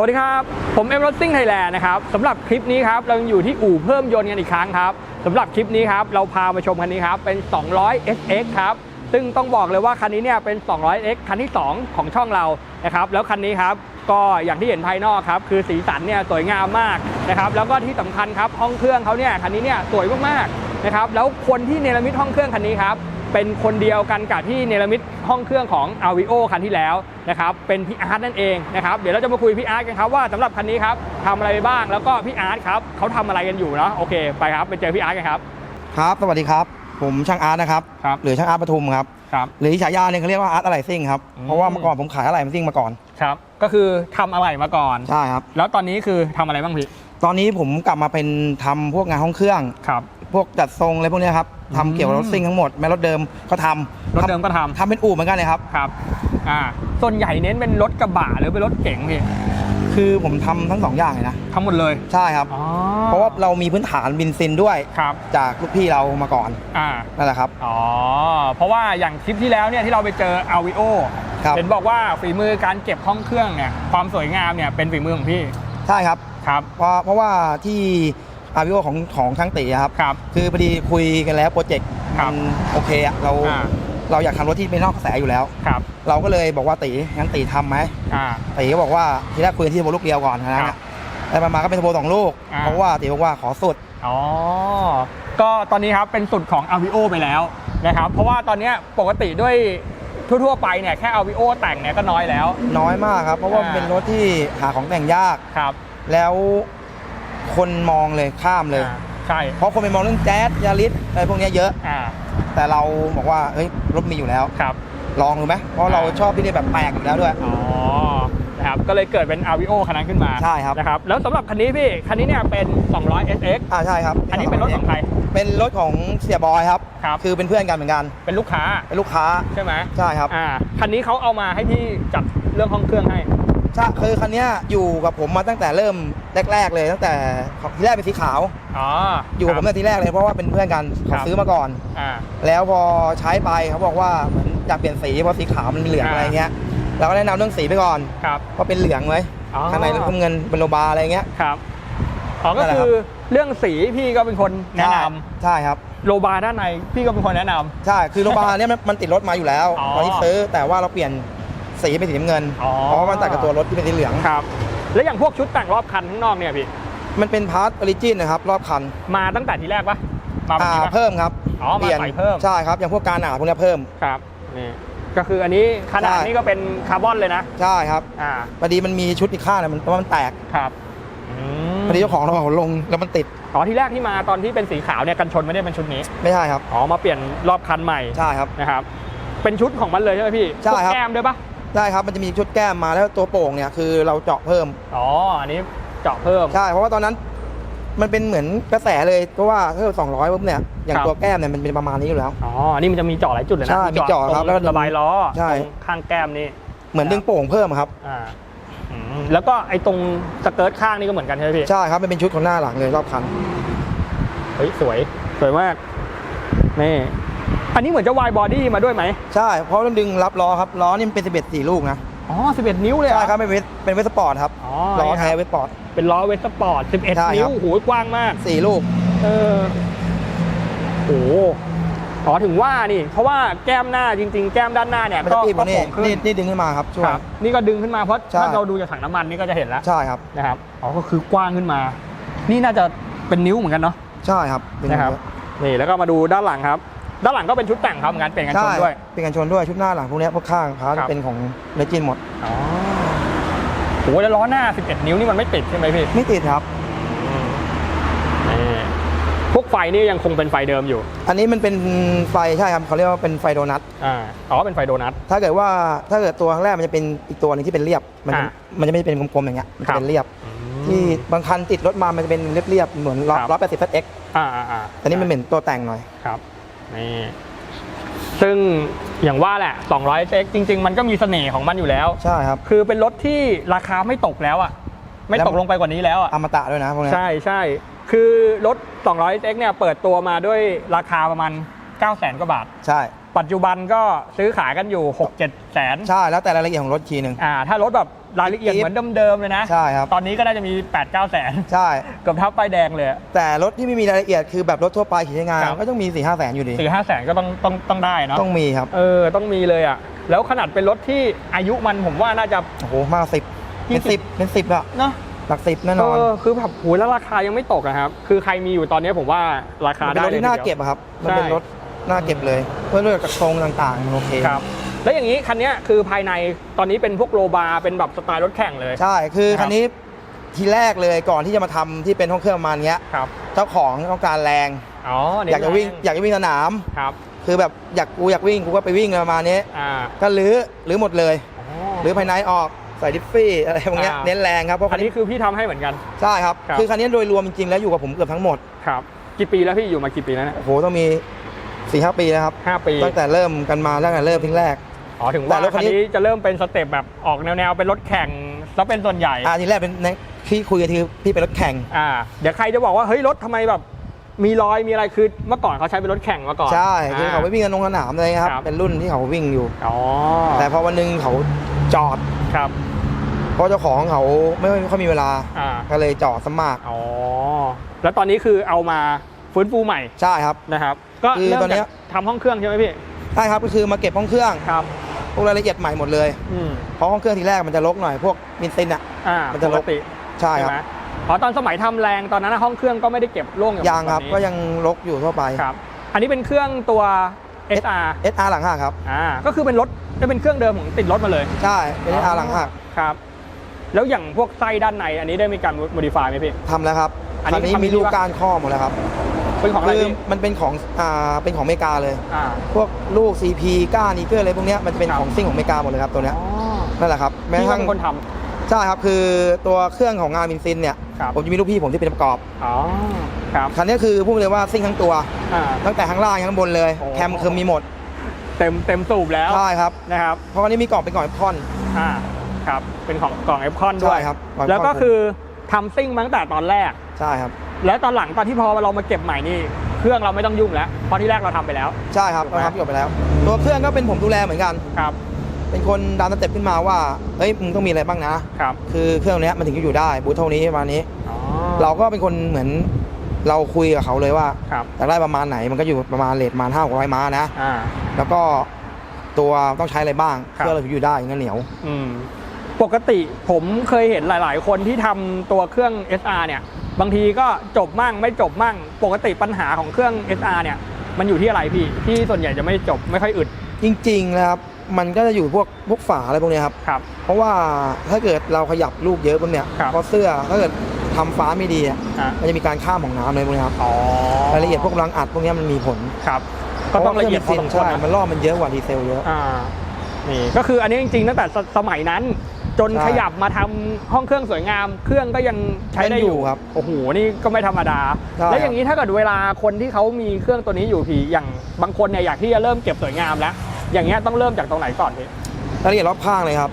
วัสดีครับ ผมเอ็มรถซิ่งไทยแลนด์นะครับสำหรับคลิปนี้ครับ เรายังอยู่ที่อู่เพิ่มยนต์กันอีกครั้งครับสำหรับคลิปนี้ครับ เราพามาชมคันนี้ครับ เป็น 200 SX ครับ ซึ่งต้องบอกเลยว่าคันนี้เนี่ยเป็น 200 X คันที่ 2 ของช่องเรานะครับแล้วคันนี้ครับก็อย่างที่เห็นภายนอกครับคือสีสันเนี่ยสวยงามมากนะครับแล้วก็ที่สำคัญครับห้องเครื่องเขาเนี่ยคันนี้เนี่ยสวยมากๆนะครับแล้วคนที่เนรมิตห้องเครื่องคันนี้ครับ เป็นคนเดียวกันกับที่เนรมิตห้องเครื่องของ a v i o คันที่แล้วนะครับเป็นพี่อาร์ตนั่นเองนะครับเดี๋ยวเราจะมาคุยพี่อาร์ตกันครับว่าสำหรับคันนี้ครับทำอะไรไปบ้างแล้วก็พี่อาร์ตครับเขาทำอะไรกันอยู่เนาะโอเคไปครับไปเจอพี่อาร์ตกันครับครับ สวัสดีครับ ผมช่างอาร์ตนะครับครับหรือช่างอาร์ตปทุมครับครับหรือที่ฉายาเนี่ยเขาเรียกว่าอาร์ตอะไรซิ่งครับอืมเพราะว่าเมื่อก่อนผมขายอะไรมันซิ่งมาก่อนครับก็คือทำอะไรมาก่อนใช่ครับแล้วตอนนี้คือทำอะไรบ้างพี่ตอนนี้ผมกลับมาเป็นทำพวกงานห้องเครื่องครับพวกจัดทรงอะไรพวกเนี้ยครับอืม ทำเกี่ยวกับรถซิ่งทั้งหมดแม้รถเดิมก็ทำรถเดิมก็ทำทำเป็นอู่เหมือนกันเลยครับครับอ่าส่วนใหญ่เน้นเป็นรถกระบะหรือเป็นรถเก๋งพี่คือผมทำทั้งสองอย่างเลยนะทำหมดเลยใช่ครับอ๋อเพราะว่าเรามีพื้นฐานบินซินด้วยครับจากลูกพี่เรามาก่อนอ่านั่นแหละครับอ๋อเพราะว่าอย่างคลิปที่แล้วเนี่ยที่เราไปเจอ a v i o ครับเห็นบอกว่าฝีมือการเก็บห้องเครื่องเนี่ยความสวยงามเนี่ยเป็นฝีมือของพี่ใช่ครับครับเพราะเพราะว่าที่ อาวิโอของของช่างตีอะครับ ครับ คือพอดีคุยกันแล้วโปรเจกต์ครัมับนโอเคอะเราอ่า เราอยากทำรถที่เป็นนอกกระแสอยู่แล้ว ครับ เราก็เลยบอกว่าตีงั้นตีทำไหมอ่า ตีก็บอกว่าทีแรกคุยกันที่เทอร์โบลูกเดียวก่อนนะครัฮะบแล้วมาๆก็เป็นเทอร์โบสองลูก อ่า เพราะว่าตีบอกว่าขอสุด อ๋อ ก็ตอนนี้ครับเป็นสุดของ a v i o ไปแล้วนะครับ เพราะว่าตอนเนี้ยปกติด้วยทั่วๆไปเนี่ยแค่ a v i o แต่งเนี่ยก็น้อยแล้ว น้อยมากครับ เพราะว่าอ่ามั นเป็นรถที่หาของแต่งยาก ครับ แล้ว คนมองเลยข้ามเลย อ่าใช่เพราะคนไปมองเรื่องแจ๊สยาริสอะไรพวกเนี้ยเยอะ อ่าแต่เราบอกว่าเฮ้ยรถมีอยู่แล้ว ครับ ลองดูไหมเพราะเราอ่าชอบที่นี่แบบแปลกอยู่แล้วด้วย อ๋อ นะครับ ก็เลยเกิดเป็น a v i o คันนั้นขึ้นมาใช่ครับ นะครับ แล้วสำหรับคันนี้พี่ คันนี้เนี่ยเป็น 200 SX อ่าใช่ครับอันนี้เป็นรถของใคร เป็นรถของเสียบอยครับ ครับ คือเป็นเพื่อนกันเหมือนกันเป็นลูกค้าเป็นลูกค้าใช่ไหมใช่ครับ อ่า คันนี้เขาเอามาให้พี่จัดเรื่องห้องเครื่องให้ ใช่คือคันเนี้ยอยู่กับผมมาตั้งแต่เริ่มแรก ๆ เลยตั้งแต่ทีแรกเป็นสีขาว อ๋ออยู่กับผมตั้งแต่ทีแรกเลยเพราะว่าเป็นเพื่อนกันครัเขาบซื้อมาก่อน อ่า แล้วพอใช้ไปเขาบอกว่าเหมือนอยากเปลี่ยนสีเพราะสีขาวมันเหลืองอ่า อะไรเงี้ยเราก็แนะนำเรื่องสีไปก่อนครับ ว่าเป็นเหลืองไว้อ๋อ ข้างในน้ำเงินเป็นโลบาอะไรเงี้ย ครับอ๋อก็นั่นแหละคือเรื่องสีพี่ก็เป็นคนแนะนำใช่ครับ โลบาร์ด้านในพี่ก็เป็นคนแนะนำ ใช่ คือโลบาเนี่ยมันมันติดรถมาอยู่แล้วอ๋อ ตอนที่ซื้อแต่ว่าเราเปลี่ยน สีเป็นสีน้ำเงินอ๋อ เพราะว่ามันตัดกับตัวรถที่เป็นสีเหลือง ครับ แล้วอย่างพวกชุดแต่งรอบคันข้างนอกเนี่ยพี่ มันเป็นพาร์ทออริจินนะครับรอบคันมาตั้งแต่ทีแรกปะมาแบบอ่านี้ปะ เพิ่มครับอ๋อมาปลี่ยนใส่เพิ่ม ใช่ครับอย่างพวกการหนาพวกเนี้ยเพิ่ม ครับนี่ก็คืออันนี้ขนาดใช่ นี้ก็เป็นคาร์บอนเลยนะใช่ครับอ่าพอดีมันมีชุดอีกข้างเนี่ยมันมันแตกครับอืมพอดีเจ้าของเราเอาลงแล้วมันติดอ๋อที่แรกที่มาตอนที่เป็นสีขาวเนี่ยกันชนไม่ได้เป็นชุดนี้ไม่ใช่ครับอ๋อมาเปลี่ยนรอบคันใหม่ใช่ครับ นะครับเป็นชุดของมันเลยใช่ไหมพี่ใช่ครับ พวกแก้มด้วยปะ ได้ครับมันจะมีชุดแก้มมาแล้วตัวโป่งเนี่ยคือเราเจาะเพิ่มอ๋ออันนี้เจาะเพิ่ม ใช่เพราะว่าตอนนั้นมันเป็นเหมือนกระแสเลยเพราะว่าถ้าสองร้อยปุ๊บเนี่ยอย่างครับตัวแก้มเนี่ยมันเป็นประมาณนี้อยู่แล้ว อ๋อ นี่มันจะมีเจาะหลายจุดเลยนะใช่มีเจาะครับตงแล้วก็ระบายล้อใช่ตรงข้างแก้มนี่ เหมือนดึงโป่งเพิ่มครับอ่าอืมแล้วก็ไอ้ตรงสเกิร์ตข้างนี่ก็เหมือนกันใช่ไหมพี่ ใช่ครับมันเป็นชุดของหน้าหลังเลยรอบคัน เฮ้ยสวย สวยมาก นี่ อันนี้เหมือนจะวายบอดี้มาด้วยไหมใช่ เพราะต้องดึงรับล้อครับ ล้อนี่มันเป็น 11สี่ลูกนะ อ๋อ 11 นิ้วเลยเหอ ใช่ครับ เป็นเวสเป็นเวสปอร์ตครับ อ๋อ ล้อนี่คแท้รับเวสปอร์ต เป็นล้อเวสปอร์ต ใช่11ครับนิ้วโอ้โหกว้างมากสี่ลูก เออโอ้โหอ๋อถึงว่านี่ เพราะว่าแก้มหน้าจริง ๆ แก้มด้านหน้าเนี่ยมันก็จะตีบก็มานี่โป่งขึ้นนี่นี่ดึงขึ้นมาครับช่วคย รับ นี่ก็ดึงขึ้นมาเพราะใช่ ถ้าเราดูจากถังน้ำมันนี่ก็จะเห็นแล้วใช่ครับ นะครับ อ๋อ ก็คือกว้างขึ้นมา นี่น่าจะเป็นนิ้วเหมือนกันเนาะ ใช่ครับเป็นนะครับ นี่แล้วก็มาดูด้านหลังครับ ด้านหลังก็เป็นชุดแต่งครับเหมือนกันเปลี่ยนกันชใช่นด้วย เป็นกันชนด้วยชุดหน้าหลังพวกเนี้ยพวกข้างพาร์ทครับ เป็นของเลจินหมด อ๋อโหแล้วล้อหน้า 11 นิ้วนี่มันไม่ติดใช่ไหมพี่ไม่ติดครับ นี่พวกไฟนี่ยังคงเป็นไฟเดิมอยู่อันนี้มันเป็นไฟใช่ครับเขาเรียกว่าเป็นไฟโดนัท อ่าอ๋อเป็นไฟโดนัท ถ้าเกิดว่าถ้าเกิดตัวครั้งแรกมันจะเป็นอีกตัวหนึงที่เป็นเรียบ มันจะอ่ามันจะไม่เป็นกลมๆอย่างเงี้ย มันครัจะบ เป็นเรียบ ที่บางคันติดรถมา มันจะเป็นเรียบๆเหมือนร้อยครับ ร้อยแปดสิบเอ็กอ่าอ่าอ่าแต่นี่มันเป็นตัวแต่งหน่อย ครับ นี่ซึ่งอย่างว่าแหละ 200 x จริง ๆ มันก็มีเสน่ห์ของมันอยู่แล้ว ใช่ครับ คือเป็นรถที่ราคาไม่ตกแล้วอะ ไม่แล้วตกลงไปกว่านี้แล้วอะอมตะด้วยนะพวกเนี้ยใช่ใช่คือรถ 200 x เนี่ยเปิดตัวมาด้วยราคาประมาณ9 0 0 0 0 0 กว่าบาท ใช่ ปัจจุบันก็ซื้อขายกันอยู่ 6 7 แสน ใช่ แล้วแต่รายละเอียดของรถทีหนึ่งอ่า ถ้ารถแบบ รายละเอียดเหมือนเดิมๆเลยนะ ใช่ครับ ตอนนี้ก็น่าจะมี 8 9 แสนใช่ เกือบเท่าป้ายแดงเลย แต่รถที่ไม่มีรายละเอียดคือแบบรถทั่วไปขี่ใช้งานครับ ก็ต้องมี4ี่ห้าแสนอยู่ดี สี่ห้าแสนก็ต้องต้องต้องได้เนาะต้องมีครับ เออต้องมีเลยอะ แล้วขนาดเป็นรถที่อายุมันผมว่าน่าจะ โอ้โห มากสิบเป็นยี่สิสิบ บเป็นสิบอะเนาะหลักสิบแน่นอนเออคือแบบโหแล้วราคายังไม่ตกนะครับ คือใครมีอยู่ตอนนี้ผมว่าราคามันเป็นได้รถเลยที่น่าทีดียว เก็บอะครับ มันเป็นใช่ รถน่าเก็บเลย เพื่อเลือกจากทรงต่างๆมันโอเค ครับ แล้วอย่างนี้คันเนี้ยคือภายในตอนนี้เป็นพวกโลบาร์เป็นแบบสไตล์รถแข่งเลย ใช่ คือครับคันนี้ทีแรกเลยก่อนที่จะมาทำที่เป็นห้องเครื่องประมาณเนี้ยครับเจ้าของต้องการแรงอ๋อเน้นอยากจะวิ่งแรอยากจะวิ่งสนามครับคือแบบอยากกูอยากวิ่งกูก็ไปวิ่งประมาณนี้อ่าก็รื้อรื้อหมดเลยอ๋อรื้อภายในออกใส่ดิฟฟี่อะไรพวกเนี้ยอ่าเน้นแรงครับเพราะคัคันนนี้นี้คือพี่ทำให้เหมือนกันใช่ครับครับคือคันนี้โดยรวมจริงๆแล้วอยู่กับผมเกือบทั้งหมดครับกี่ปีแล้วพี่อยู่มากี่ปีแล้วเนี่ยโอ้โหต้องมีสี่ห้าปีแล้วครับห้าปีตั้งแต่เริ่มกันมาตั้งแต่เริ่มทิ้งแรก อ๋อถึงว่าแต่รถคัคันนนี้ นี้จะเริ่มเป็นสเต็ปแบบออกแนวๆเป็นรถแข่งแล้วเป็นส่วนใหญ่ อ่าทีแรกเป็นในที่คุยกันคือพี่เป็นรถแข่ง อ่าเดี๋ยวใครจะบอกว่าเฮ้ยรถทำไมแบบมีรอยมีอะไรคือเมื่อก่อนเขาใช้เป็นรถแข่งมาก่อนใช่คือเขาไปวิ่งกันลงสนามเลยครับครับ เป็นรุ่นที่เขาวิ่งอยู่ อ๋อแต่พอวันหนึงเขาจอด ครับเพราะเจ้าของเขาไม่ไม่ค่อยมีเวลา อ่าก็เลยจอดสมากอ๋อแล้วตอนนี้คือเอามาฟื้นฟูใหม่ใช่ครับ นะครับ ก็คือเริ่มตอนเนี้จาย กทำห้องเครื่องใช่ไหมพี่ ใช่ครับก็คือมาเก็บห้องเครื่อง ครับ พวกรายละเอียดใหม่หมดเลยอืมเพราะห้องเครื่องทีแรกมันจะรกหน่อยพวกมินซินอะ อ่ามันจะปลกบติใช่ครับไหมอ๋อตอนสมัยทำแรงตอนนั้นนะห้องเครื่องก็ไม่ได้เก็บร่วงอย่างยังครับแบบนี้ก็ยังรกอยู่ทั่วไป ครับ อันนี้เป็นเครื่องตัว SR SR หลังหักครับอ่าก็คือเป็นรถจะเป็นเครื่องเดิมของติดรถมาเลย ใช่เป็น SR หลังหักครับ แล้วอย่างพวกไส้ด้านในอันนี้ได้มีการโมดิฟายไหมพี่ ทำแล้วครับอันนี้คันนี้ทำมีลูกดีปะก้านข้อหมดแล้วครับ เป็นของอะไรคือพี่ มันเป็นของอ่าเป็นของอเมริกาเลย อ่า พวกลูก CP ก้านอีเกอร์อะไรพวกเนี้ยมันจะเป็นครับ ของซิ่งของอเมริกาหมดเลยครับตัวเนี้ยอ๋อนั่นแหละครับแม้กพี่ระก็ทั่งเป็นคนทใช่ครับคือตัวเครื่องของงานมินซินเนี่ยครับ ผมจะมีลูกพี่ผมที่เป็นประกอบำอ๋อ ครับ คันนี้คือพูดเลยว่าซิ่งทั้งตัว อ่า ตั้งแต่ข้างล่างข้างบนเลยโอ้ แคมคือมีหมดเต็มเต็มสูบแล้วใช่ครับนะครับ เพราะอันนี้มีกล่องเป็นกล่องคอน อ่า ครับ เป็นของกล่องเอฟคอนด้วยใช่ครับกล่องแล้วก็ Epcon คือทำซิ่งมาตั้งแต่ตอนแรก ใช่ครับ แล้วตอนหลังตอนที่พอเรามาเก็บใหม่นี่เครื่องเราไม่ต้องยุ่งแล้วเพราะที่แรกเราทำไปแล้ว ใช่ครับถูกไหม เราทำจบไปแล้ว ตัวเครื่องก็เป็นผมดูแลเหมือนกัน ครับเป็นคนดันสเต็ปขึ้นมาว่าเฮ้ยมึงต้องมีอะไรบ้างนะ ครับคือเครื่องเนี้ยมันถึงจะอยู่ได้บูทเท่านี้ประมาณนี้ อ๋อเราก็เป็นคนเหมือนเราคุยกับเขาเลยว่าครับอยากได้ประมาณไหนมันก็อยู่ประมาณเลทประมาณห้าหกร้อยม้านะ อ่า แล้วก็ตัวต้องใช้อะไรบ้างครับ เพื่อเราถึงอยู่ได้อย่างนั้นเหนียว อืมปกติผมเคยเห็นหลาย ๆ คนที่ทำตัวเครื่อง SR เนี่ย บางทีก็จบมั่งไม่จบมั่ง ปกติปัญหาของเครื่อง SR เนี่ย มันอยู่ที่อะไรพี่ ที่ส่วนใหญ่จะไม่จบไม่ค่อยอึด จริงๆนะครับ มันก็จะอยู่พวกพวกฝาอะไรพวกเนี้ยครับ ครับ เพราะว่าถ้าเกิดเราขยับลูกเยอะพวกเนี้ยครับ เพราะเสื้อถ้าเกิดทำฟ้าไม่ดีอะอ่ามันจะมีการข้ามของน้ำเลยพวกเนี้ยครับอ๋อรายละเอียดพวกรังอัดพวกเนี้ยมันมีผลครับ ก็ต้องละเอียดพอสมควรใช่นะมันล่อมันเยอะกว่าดีเซลเยอะ อ่า นี่ ก็คืออันนี้จริงๆ ตั้งแต่สสมัยนั้น จนใช่ ขยับมาทำห้องเครื่องสวยงาม เครื่องก็ยังใช้ได้อยังอยู่ยู่ ครับ โอ้โห นี่ก็ไม่ธรรมดา ใช่แล้วอย่างนี้ถ้าเกิดเวลาคนที่เขามีเครื่องตัวนี้อยู่พี่อย่างบางคนเนี่ยอยากที่จะเริ่มเก็บสวยงามแล้ว อย่างเงี้ยต้องเริ่มจากตรงไหนก่อนพี่รายละเอียดรอบข้างเลยครับ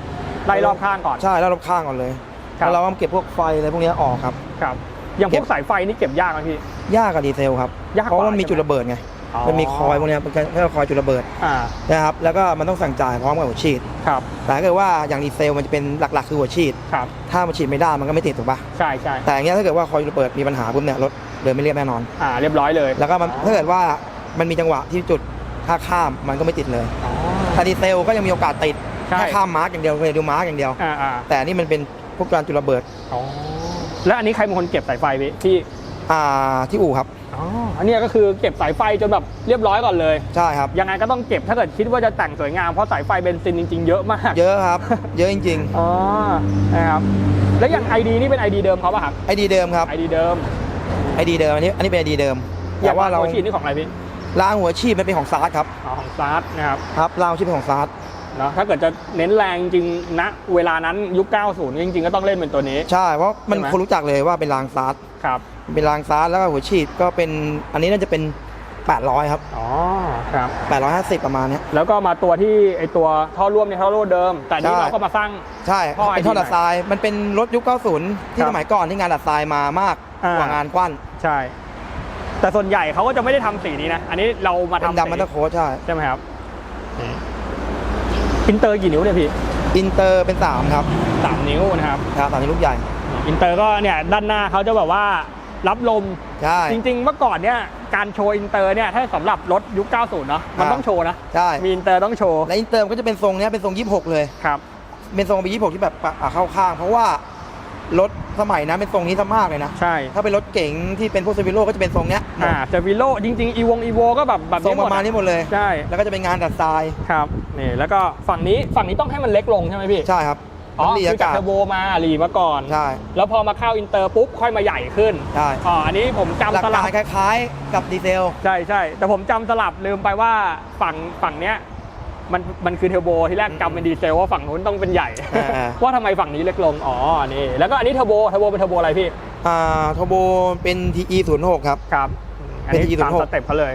ไล่รอบข้างก่อน ใช่แล้วรอบข้างก่อนเลยครับ แล้วเราก็เก็บพวกไฟอะไรพวกเนี้ยออกครับ ครับ อย่างพเก็วกบ สายไฟนี่เก็บยากไหมพี่ ยากกับดีเซลครับยากกว่าเพราะว่ามันมีใช่ไหม จุดระเบิดไงอ๋อ มันมีคอยพวกเนี้ยมันก็คอยจุดระเบิดอ่านะครับแล้วก็มันต้องสั่งจ่ายพร้อมกับหัวฉีด ครับ แต่ถ้าเกิดว่าอย่างดีเซลมันจะเป็นหลักๆคือหัวฉีด ครับ ถ้ามันฉีดไม่ได้มันก็ไม่ติดถูกปะใช่ใช่แต่อย่างเงี้ยถ้าเกิดว่าคอยจุดระเบิดมีปัญหาปุ๊บเนี่ยรถเดินไม่เรียบแน่นอน อ่า เรียบร้อยเลย แล้วก็มันอ๋อถ้าเกิดว่ามันมีจังหวะที่จุดถ้าข้ามมันก็ไม่ติดเลยอ๋อถ้าดีเซลก็ยังมีโอกาสติดใช่ แค่ข้ามมาร์กอย่างเดียวเลยดูมาร์กอย่างเดียว อ่าอ่าแต่อันนี่มันเป็นพวกการจุดระเบิด อ๋อ แล้วอันนี้ใครเป็นคนเก็บสายไฟพี่ที่อ่าที่อู่ครับ อ๋ออันเนี้ยก็คือเก็บสายไฟจนแบบเรียบร้อยก่อนเลย ใช่ครับ ยังไงก็ต้องเก็บถ้าเกิดคิดว่าจะแต่งสวยงามเพราะสายไฟเบนซินจริง ๆ เยอะมากเยอะครับ เยอะจริงอ๋อนะครับแล้วอย่าง ID นี่เป็น ID เดิมเขาป่ะครับ ๆไอดีเดิมครับ ID เดิมไอดีเดิมอันนี้อันนี้เป็นไอดีเดิมอแต่ย่างว่าเราหัวฉีดนี่ของอะไรพี่รางหัวชีพมันเป็นของซาร์ครับอ๋อของซาร์นะครับครับรางหัวชีพเป็นของซาร์ เนาะถ้าเกิดจะเน้นแรงจริงๆณเวลานั้นยุค 90 จริง ๆ ก็ต้องเล่นเป็นตัวนี้ ใช่เพราะมันใช่ไหม คนรู้จักเลยว่าเป็นรางซาร์ครับเป็นรางซาร์แล้วก็หัวฉีดก็เป็นอันนี้น่าจะเป็น 800 ครับ อ๋อครับ 850 ประมาณเนี้ย แล้วก็มาตัวที่ไอตัวท่อร่วมเนี่ยท่อร่วมเดิม แต่นี่ใช่ เราก็มาสร้าง ใช่ท่อเป็นท่อ ID ดัดทราย มันเป็นรถยุค 90 ที่ครับสมัยก่อนที่งานดัดทรายมามากอ่า กว่างานกว้านใช่ แต่ส่วนใหญ่เขาก็จะไม่ได้ทำสีนี้นะ อันนี้เรามาเป็นทำดำมันสีตะโค้ชใช่ ใช่ไหมครับ อินเตอร์กี่นิ้วเนี่ยพี่อินเตอร์เป็น 3 ครับ3นิ้วนะครับครับตอนนี้ลูกใหญ่ อินเตอร์ก็เนี่ยด้านหน้าเขาจะแบบว่ารับลม ใช่ จริงๆเมื่อก่อนเนี่ยการโชว์อินเตอร์เนี่ยถ้าสำหรับรถยุค 90 เนาะมันอ่าต้องโชว์นะใช่ มีอินเตอร์ต้องโชว์และอินเตอร์มันก็จะเป็นทรงเนี้ยเป็นทรง 26 เลย ครับ เป็นทรงปี26 ที่แบบปะเข้าข้าง เพราะว่า รถสมัยนั้นเป็นทรงนี้ซะมากเลยนะ ใช่ถ้าเป็นรถเก๋งที่เป็นพวกเซฟิโลก็จะเป็นทรงเนี้ยอ่าเซฟิโลจริงๆอีวงอีโวก็แบบแบบทรงนี้หปมดระมาณนี้หมดเลยใช่แล้วก็จะเป็นงานดัดทรายครับนี่แล้วก็ฝั่งนี้ฝั่งนี้ต้องให้มันเล็กลงใช่ไหมพี่ใช่ครับอ๋อน้ำดีคืออาจากกาศเทอร์โบมาหลีมาก่อนใช่แล้วพอมาเข้าอินเตอร์ปุ๊บค่อยมาใหญ่ขึ้นใช่อ๋ออันนี้ผมหลักจำสลักาบรคล้าย ๆ กับดีเซล ใช่ใช่แต่ผมจำสลับลืมไปว่าฝั่งฝั่งเนี้ย มันมันคือเทอร์โบที่แรกจำเป็นดีเซลว่าฝั่งนู้นต้องเป็นใหญ่อ่าว่าทำไมฝั่งนี้เล็กลง อ๋อ นี่ แล้วก็อันนี้เทอร์โบ เทอร์โบเป็นเทอร์โบอะไรพี่ อ่าโทโบเป็น TE 0 6ครับ ครับ อันนี้เป็นตาม26สเต็ปเขาเลย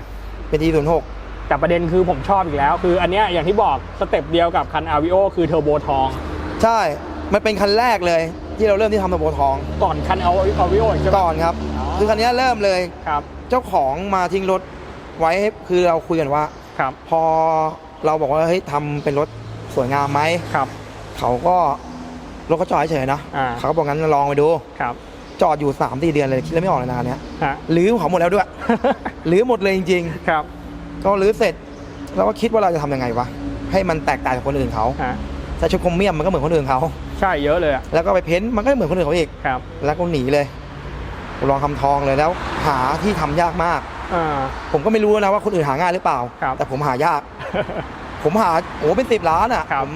เป็น TE 0 6แต่ประเด็นคือผมชอบอีกแล้ว คืออันเนี้ยอย่างที่บอกสเต็ปเดียวกับคันอาวิโอคือเทอร์โบทอง ใช่ มันเป็นคันแรกเลยที่เราเริ่มที่ทำโทโบทอง ก่อนคันเอาอาวิโอใช่ไหมก่อนครับอ๋อคือคันนี้เริ่มเลย ครับ เจ้าของมาทิ้งรถไว้ให้คือเราคุยกันว่า ครับ พอ เราบอกว่าเฮ้ยทำเป็นรถสวยงามไหมครับ เขาก็รถเขาจอดเฉยๆนะอ่าเขาก็บอกงั้นลองไปดู ครับจอดอยู่3ามสี่เดือนเลยคิดแล้วไม่ออกเลยนะอันเนี้ยฮะ รื้อเขาหมดแล้วด้วย รื้อหมดเลยจริง ครับๆ ก็รื้อเสร็จเราก็คิดว่าเราจะทำยังไงวะให้มันแตกต่างจากคนอื่นเขาฮะแต่ชุดคมเมียมมันก็เหมือนคนอื่นเขาใช่เยอะเลยอะแล้วก็ไปเพ้นท์มันก็เหมือนคนอื่นเขาอีก ครับแล้วก็หนีเลยกูลองทำทองเลยแล้ว หาที่ทำยากมาก อ่า ผมก็ไม่รู้นะว่าคนอื่นหาง่ายหรือเปล่า ครับ แต่ผมหายาก ผมหาโอ้เป็นสิบล้านอะครับ ผม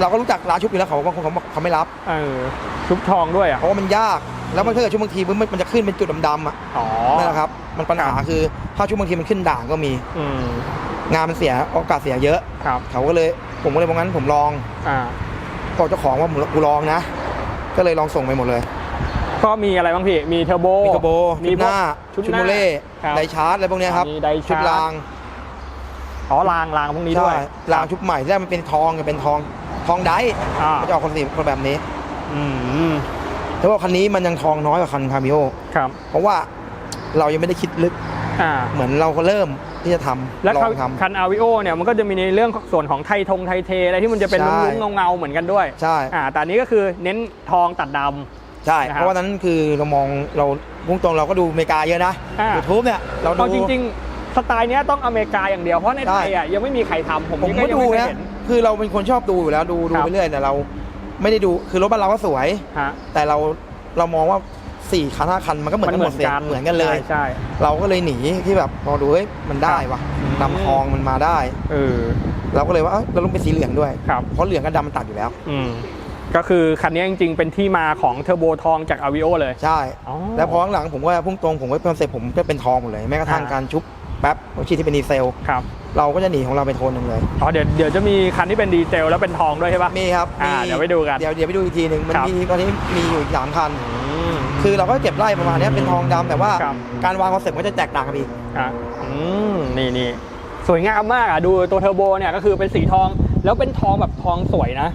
เราก็รู้จักร้านชุบอยู่แล้วเขาบางคนเขาเขาไม่รับ เออชุบทองด้วยอะเพราะว่ามันยากแล้วมันถ้าเกิดชุบบางทีมันมันจะขึ้นเป็นจุดดำๆอะอ๋อนั่นแหละครับ มันปัญหาครับคือถ้าชุบบางทีมันขึ้นด่างก็มี อืมงานมันเสียโอกาสเสียเยอะ ครับ เขาก็เลยผมก็เลยบอกงั้นผมลองอ่า บอกเจ้าของว่าผมกูลองนะ ก็เลยลองส่งไปหมดเลย ก็มีอะไรบ้างพี่ มีเทอร์โบ มีกระโบมีชุดหน้า ชุดชุดหน้าโมเล่ครับไดชาร์จอะไรพวกเนี้ยครับมีไดชาร์จ ชุดราง อ๋อรางรางพวกนี้ด้วยใช่รางชุบใหม่ที่แรกมันเป็นทองเป็นทองทองไดอ่ามันจะออกคนสีคนแบบนี้ อืมแต่ว่าคันนี้มันยังทองน้อยกว่าคันคามิโอครับ เพราะว่าเรายังไม่ได้คิดลึกอ่าเหมือนเราก็เริ่มที่จะทำแล้วลอคันงทำคันอาวิโอเนี่ยมันก็จะมีในเรื่องส่วนของไทยทงไทยเทอะไรที่มันจะเป็นใช่ลุ้งๆเงาๆเหมือนกันด้วยใช่อ่าแต่อันนี้ก็คือเน้นทองตัดดำใช่นะครับเพราะว่านั้นคือเรามองเราพุ่งตรงเราก็ดูอเมริกาเยอะนะอ่ายูทูบเนี่ยเราเอาดูจริงๆ สไตล์เนี้ยต้องอเมริกาอย่างเดียวเพราะในไทยอะยังไม่มีใครทำผมผมนี่ก็ยังดูไม่เคยนะเห็น คือเราเป็นคนชอบดูอยู่แล้วดูดูครับ ไปเรื่อยแต่เราไม่ได้ดูคือรถบ้านเราก็สวย ฮะแต่เราเรามองว่าสี่คันห้าคันมันก็เหมือนกันหมดเสียเหมือนกันเลย ใช่ใช่ เราก็เลยหนีที่แบบพอดูเฮ้ยมันได้วะอืมดำทองมันมาได้ เออเราก็เลยว่าเอ้ยเราต้องเป็นสีเหลืองด้วย ครับ เพราะเหลืองกับดำมันตัดอยู่แล้ว อืมก็คือคันนี้จริงๆ เป็นที่มาของเทอร์โบทองจากอาวิโอเลย ใช่ อ๋อแล้วพอหลังๆผมก็พุ่งตรงผมก็คอนเซ็ปต์ผมก็เป็นทองหมดเลยแม้กระทั่งอ่า การชุบ แป๊บหัวฉีดที่เป็นดีเซลครับเราก็จะหนีของเราไปโทนหนึ่งเลยอ๋อเดี๋ยวเดี๋ยวจะมีคันที่เป็นดีเซลแล้วเป็นทองด้วยใช่ปะมีครับอ่ามีเดี๋ยวไปดูกันเดี๋ยวเดี๋ยวไปดูอีกทีหนึ่งมันครับมีตอนนี้มีอยู่อีกสามคันอืมคือเราก็เก็บไล่ประมาณเนี้ยเป็นทองดำแต่ว่าครับการวางคอนเซ็ปต์ก็จะแตกต่างกันอีกอะอืมนี่นี่สวยงามมากอะดูตัวเทอร์โบเนี่ยก็คือเป็นสีทองแล้วเป็นทองแบบทองสวยนะ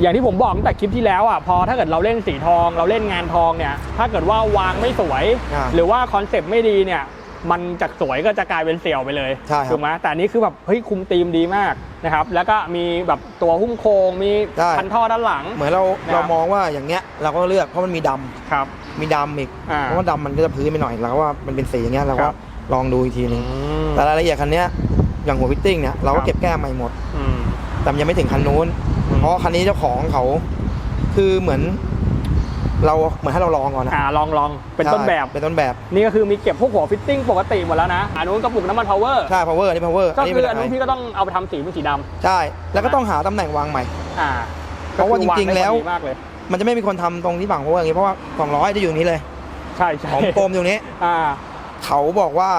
อย่างที่ผมบอกตั้งแต่คลิปที่แล้วอะพอถ้าเกิดเราเล่นสีทอง เราเล่นงานทองเนี่ย ถ้าเกิดว่าวางไม่สวยอ่าหรือว่าคอนเซปต์ไม่ดีเนี่ย มันจากสวยก็จะกลายเป็นเสี่ยวไปเลยใช่ครับถูกไหมแต่อันนี้คือแบบเฮ้ยคุมธีมดีมากนะครับ แล้วก็มีแบบตัวหุ้มโครงมีใช่คันท่อด้านหลัง เหมือนเรานะครับ เรามองว่าอย่างเงี้ยเราก็เลือกเพราะมันมีดำครับ มีดำอีกอ่าเพราะว่าดำมันก็จะพื้นไปหน่อยเราก็ว่ามันเป็นสีอย่างเงี้ยเราคก็รับ ลองดูอีกทีหนึงอืมแต่รายละเอียดคันเนี้ยอย่างหัวฟิตติ้งเนี่ยเราคก็รับเก็บแก้มใหม่หมด อืม แต่มันยังไม่ถึงคันนู้น อืม เพราะคันนี้เจ้าของเขา คือเหมือน เราเหมือนให้เราลองก่อนนะอ่าลองลองเป็นต้นแบบใช่เป็นต้นแบบ นี่ก็คือมีเก็บพวกหัวฟิตติ้งปกติหมดแล้วนะอันนู้นกระปุกน้ำมันพาวเวอร์ใช่ power อันนี้ power ก็คือเป็อันนู้นพี่ก็ต้องเอาไปทำสีเป็นสีดำใช่แล้วก็ต้องหาตำแหน่งวางใหม่อ่าเพราะว่าจริงๆแล้วก็คือางได้พอดีมากเลยมันจะไม่มีคนทำตรงที่ฝั่ง power อย่างนี้เพราะว่าสองร้อยจะอยู่อย่างนี้เลย ใช่ใช่ของโปมอยู่นี้อ่า เขาบอกว่า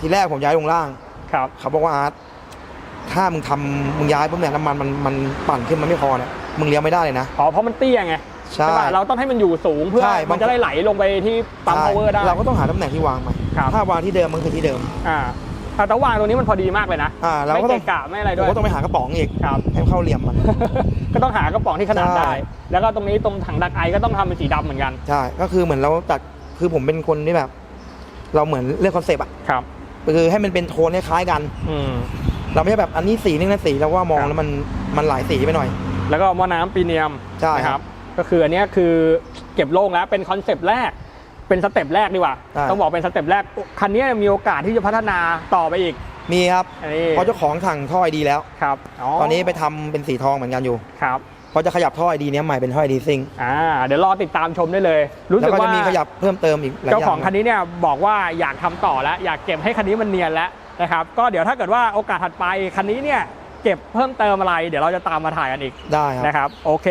ทีแรกผมย้ายลงล่าง ครับ เขาบอกว่าอาร์ตถ้ามึงทำมึงย้ายปุ๊บเนี่ยน้ำมันมันมันปั่นขึ้นมันไม่พอเนี่ยมึงเลี้ยวไม่ได้เลยนะอ๋อเพราะมันเตี้ยไง ใช่ป่ะเราต้องให้มันอยู่สูงเพื่อใช่มันจะได้ไหลลงไปที่ปั๊ม ใช่พาวเวอร์ได้ เราก็ต้องหาตำแหน่งที่วางใหม่ครับ ถ้าวางที่เดิมมันคือที่เดิม อ่าอ่าแต่วางตรงนี้มันพอดีมากเลยนะอ่าเราไม่ก็ต้เกะองกะไม่อะไรผด้มวยก็ต้องไปหากระป๋องอีกครับ ให้มันเข้าเหลี่ยมมัน ก็ต้องหากระป๋องที่ขนาดใช่ ได้ แล้วก็ตรงนี้ตรงถังดักไอก็ต้องทำเป็นสีดำเหมือนกันใช่ ก็คือเหมือนเราตัด คือผมเป็นคนที่แบบ เราเหมือนเลือกคอนเซปต์อะครับ คือให้มันเป็นโทนคล้ายๆกัน อืม เราไม่ใช่แบบอันนี้สีนึงนะสีเราว่ามองครับ แล้วมันมันหลายสีไปหน่อย แล้วก็หม้อน้ำปีเนียมใช่นะครับ ก็คืออันเนี้ยคือเก็บโล่งแล้วเป็นคอนเซปต์แรกเป็นสเต็ปแรกดีกว่าใช่ต้องบอกเป็นสเต็ปแรก คันนี้มีโอกาสที่จะพัฒนาต่อไปอีก มีครับอันนี้เพราะเจ้าของสั่งท่อไอดีแล้ว ครับ ตอนนี้ไปทำเป็นสีทองเหมือนกันอยู่ ครับเพราะจะขยับท่อไอดีนี้ยใหม่เป็นท่อไอดีซิงอ่า เดี๋ยวรอติดตามชมได้เลย รู้แล้สึวกก็จะว่ามีขยับเพิ่มเติมอีกหลายอเจ้าย่างของคันนี้เนี่ยบอกว่าอยากทำต่อแล้วอยากเก็บให้คันนี้มันเนียนแล้วนะครับ ก็เดี๋ยวถ้าเกิดว่าโอกาสถัดไปคันนี้เนี่ยเก็บเพิ่มเติมอะไร เดี๋ยวเราจะตามมาถ่ายกันอีก ได้ครับนะครับ โอเค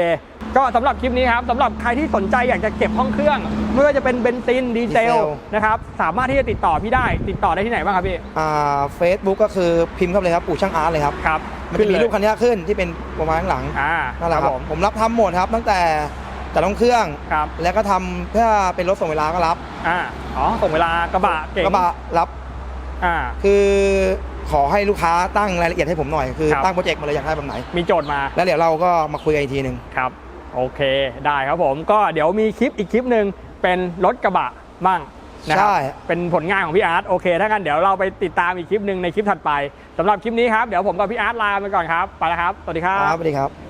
ก็สำหรับคลิปนี้ครับสำหรับใครที่สนใจอยากจะเก็บห้องเครื่องไม่ว่าจะเป็นเบนซินดีเซลดีเซลนะครับสามารถที่จะติดต่อพี่ได้ ติดต่อได้ที่ไหนบ้างครับพี่อ่าเฟซบุ๊กก็คือพิมพ์เข้าไปเลยครับปู่ช่างอาร์ตเลยครับ ครับมันจะมีรูปคันนี้ขึ้นที่เป็นประมาณข้างหลังอ่านั่นแหละครับผมผมรับทำหมดครับ ตั้งแต่แต่ต้องเครื่อง ครับแล้วก็ทำเพื่อเป็นรถส่งเวลาก็รับอ่าอ๋อส่งเวลากระบะเก่งกระบะรับอ่า คือขอให้ลูกค้าตั้งรายละเอียดให้ผมหน่อยคือครับ ตั้งโปรเจกต์มาเลยอยากได้แบบไหน มีโจทย์มาแล้วเดี๋ยวเราก็มาคุยกันอีกทีหนึ่งครับ โอเคได้ครับผมก็เดี๋ยวมีคลิปอีกคลิปหนึ่งเป็นรถกระบะบ้างนะครัใช่ เป็นผลงานของพี่อาร์ตโอเคถ้างั้นเดี๋ยวเราไปติดตามอีกคลิปหนึ่งในคลิปถัดไปสำหรับคลิปนี้ครับเดี๋ยวผมกับพี่อาร์ตลาไปก่อนครับไปแล้วครับสวัสดีครัครับบ สวัสดีครับ